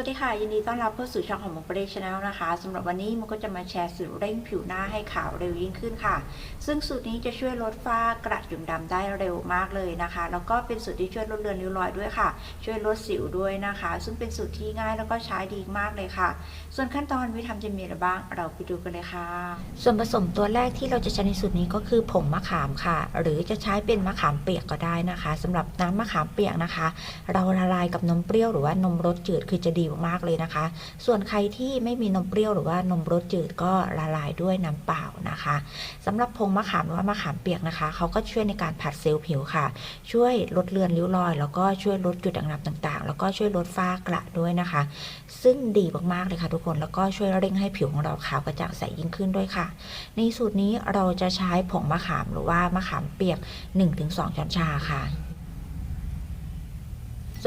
วัสดีค่ะ ยินดีต้อนรับเข้าสู่ช่องของมุกเรชแนลนะคะสำหรับวันนี้มุกก็จะมาแชร์สูตรเร่งผิวหน้าให้ขาวเร็วยิ่งขึ้นค่ะ ซึ่งสูตรนี้จะช่วยลดฝ้ากระจุ่มดำได้เร็วมากเลยนะคะ แล้วก็เป็นสูตรที่ช่วยลดเลือนริ้วรอยด้วยค่ะ ช่วยลดสิวด้วยนะคะ ซึ่งเป็นสูตรที่ง่ายแล้วก็ใช้ดีมากเลยค่ะ ส่วนขั้นตอนวิธีทำจะมีอะไรบ้างเราไปดูกันเลยค่ะ ส่วนผสมตัวแรกที่เราจะใช้ในสูตรนี้ก็คือผงมะขามค่ะ หรือจะใช้เป็นมะขามเปียกก็ได้นะคะสำหรับน้ำมะขามเปียกนะคะ เราละลายกับนมเปรี้ยวหรือว่านมรสจืดคือจะดีมากๆเลยนะคะ ส่วนใครที่ไม่มีนมเปรี้ยวหรือว่านมรสจืดก็ละลายด้วยน้ำเปล่านะคะสำหรับผงมะขามหรือว่ามะขามเปียกนะคะเขาก็ช่วยในการผัดเซลล์ผิวค่ะ ช่วยลดเลือนริ้วรอย แล้วก็ช่วยลดจุดด่างดำต่างๆ แล้วก็ช่วยลดฝ้ากระด้วยนะคะ ซึ่งดีมากๆเลยค่ะทุกคนแล้วก็ช่วยเร่งให้ผิวของเราขาวกระจ่างใสยิ่งขึ้นด้วยค่ะ ในสูตรนี้เราจะใช้ผงมะขามหรือว่ามะขามเปียก 1-2 ช้อนชาค่ะ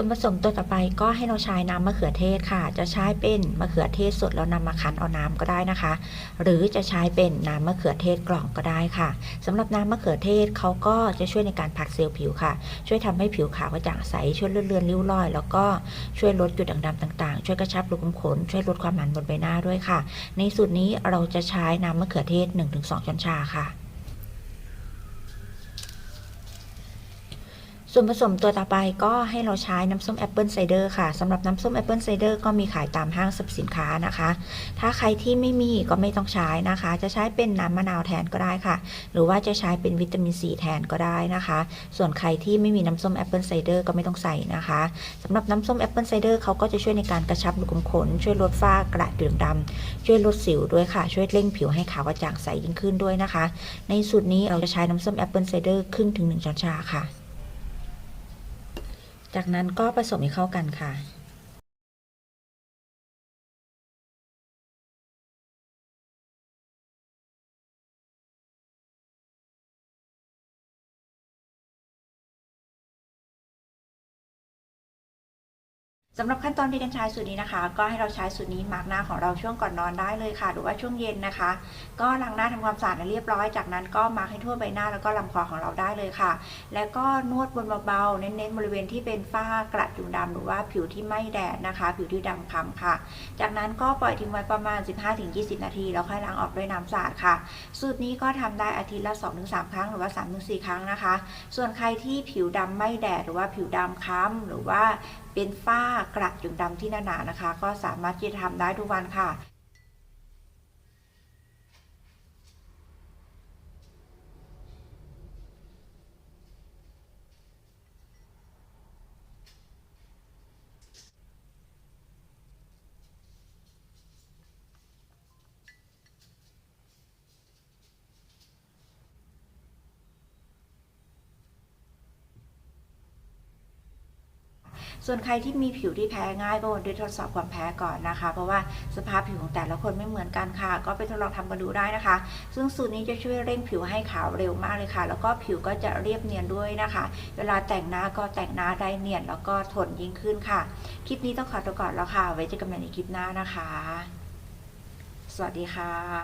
ส่วนผสมตัวต่อไปก็ให้เราใช้น้ำมะเขือเทศค่ะ จะใช้เป็นมะเขือเทศสดแล้วนำมาคั้นเอาน้ำก็ได้นะคะ หรือจะใช้เป็นน้ำมะเขือเทศกล่องก็ได้ค่ะสำหรับน้ำมะเขือเทศเขาก็จะช่วยในการผัดเซลล์ผิวค่ะ ช่วยทำให้ผิวขาวกระจ่างใสช่วยเลือนเลือนริ้วรอย แล้วก็ช่วยลดจุดด่างดำต่างๆ ช่วยกระชับรูขุมขนช่วยลดความหมันบนใบหน้าด้วยค่ะ ในสูตรนี้เราจะใช้น้ำมะเขือเทศ 1-2 ช้อนชาค่ะ ส่วนผสมตัวต่อไปก็ให้เราใช้น้ำส้มแอปเปิลไซเดอร์ค่ะสำหรับน้ำส้มแอปเปิลไซเดอร์ก็มีขายตามห้างสรรพสินค้านะคะ ถ้าใครที่ไม่มีก็ไม่ต้องใช้นะคะ จะใช้เป็นน้ำมะนาวแทนก็ได้ค่ะ หรือว่าจะใช้เป็นวิตามินซีแทนก็ได้นะคะ ส่วนใครที่ไม่มีน้ำส้มแอปเปิลไซเดอร์ก็ไม่ต้องใส่นะคะสำหรับน้ำส้มแอปเปิลไซเดอร์เขาก็จะช่วยในการกระชับรูขุมขน ช่วยลดฝ้ากระด่างดำช่วยลดสิวด้วยค่ะ ช่วยเร่งผิวให้ขาวกระจ่างใสยิ่งขึ้นด้วยนะคะ ในสูตรนี้เราจะใช้น้ำส้มแอปเปิลไซเดอร์ครึ่งถึงหนึ่งช้อนชาค่ะ จากนั้นก็ผสมให้เข้ากันค่ะ สำหรับขั้นตอนในการใช้สูตรนี้นะคะ ก็ให้เราใช้สูตรนี้มาร์กหน้าของเราช่วงก่อนนอนได้เลยค่ะ หรือว่าช่วงเย็นนะคะ ก็ล้างหน้าทำความสะอาดให้เรียบร้อยจากนั้นก็มาร์กให้ทั่วใบหน้าแล้วก็ลำคอของเราได้เลยค่ะ แล้วก็นวดบนเบาๆเน้นๆบริเวณที่เป็นฝ้ากระจุ่มดำหรือว่าผิวที่ไม่แดดนะคะ ผิวที่ดำคล้ำค่ะ จากนั้นก็ปล่อยทิ้งไว้ประมาณ 15-20 นาทีแล้วค่อยล้างออกด้วยน้ำสะอาดค่ะ สูตรนี้ก็ทำได้อาทิตย์ละ 2-3 ครั้งหรือว่า 3-4 ครั้งนะคะ ส่วนใครที่ผิวดำไม่แดดหรือว่าผิวดำคล้ำหรือว่าเป็นฝ้ากระจุ่มดำที่หนาๆนะคะ ก็สามารถที่จะทำได้ทุกวันค่ะ ส่วนใครที่มีผิวที่แพ้ง่ายก็ควรได้ทดสอบความแพ้ก่อนนะคะ เพราะว่าสภาพผิวของแต่ละคนไม่เหมือนกันค่ะ ก็ไปทดลองทำกันดูได้นะคะ ซึ่งสูตรนี้จะช่วยเร่งผิวให้ขาวเร็วมากเลยค่ะ แล้วก็ผิวก็จะเรียบเนียนด้วยนะคะ เวลาแต่งหน้าก็แต่งหน้าได้เนียนแล้วก็ทนยิ่งขึ้นค่ะ คลิปนี้ต้องขอตัวก่อนแล้วค่ะ ไว้เจอกันใหม่ในคลิปหน้านะคะ สวัสดีค่ะ